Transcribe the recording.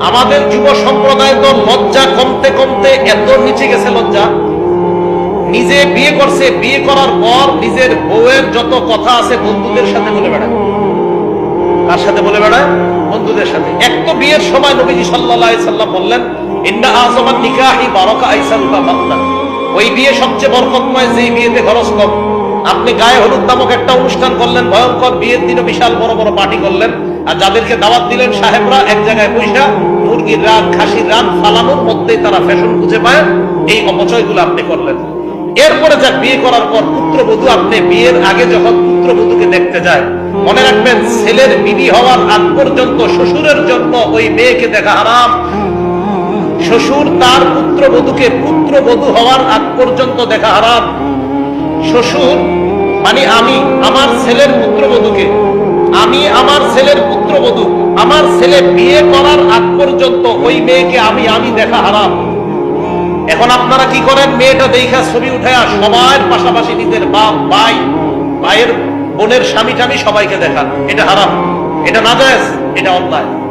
আমাদের যুব সম্প্রদায় তো লজ্জা কমতে কমতে এত নিচে গেছে লজ্জা। নিজে বিয়ে করছে, বিয়ে করার পর নিজের বউয়ের যত কথা আছে বন্ধুদের সাথে বলে বেড়ায়। কার সাথে বলে বেড়ায়? বন্ধুদের সাথে। এক তো বিয়ের সময় নবীজি আলাইহি সাল্লাম বললেন, ইন্না আযমান নিকাহি বারাকা বাতনা ওই বিয়ে সবচেয়ে বরকতময় যেই বিয়েতে খরচ কম। আপনি গায়ে হলুদ নামক একটা অনুষ্ঠান করলেন, ভয়ঙ্কর বিয়ের দিনে বিশাল বড় বড় পার্টি করলেন, আর যাদেরকে দাওয়াত দিলেন সাহেবরা, এক জায়গায় পয়সা মুরগির রাত, খাসির রাত, ফালানোর মধ্যেই তারা ফ্যাশন খুঁজে পায়, এই অপচয়গুলো আপনি করলেন। এরপরে যা বিয়ে করার পর পুত্রবধূ আপনি বিয়ের আগে যখন পুত্রবধূকে দেখতে যায়, মনে রাখবেন ছেলের বিবি হওয়ার আগ পর্যন্ত শ্বশুরের জন্য ওই মেয়েকে দেখা হারাম। শ্বশুর তার পুত্রবধূকে পুত্রবধূ হওয়ার আগ পর্যন্ত দেখা হারাম। শ্বশুর মানে আমি, আমার ছেলের পুত্রবধূকে। আমি আমার ছেলের পুত্রবধূ, আমার ছেলে বিয়ে করার আগ পর্যন্ত ওই মেয়েকে আমি আমি দেখা হারাম। এখন আপনারা কি করেন? মেয়েটা দেখা ছবি উঠায়া সবার পাশাপাশি নিজের বাপ, ভাই, ভাইয়ের বোনের স্বামী টামি সবাইকে দেখান। এটা হারাম। এটা না এটা অন্যায়।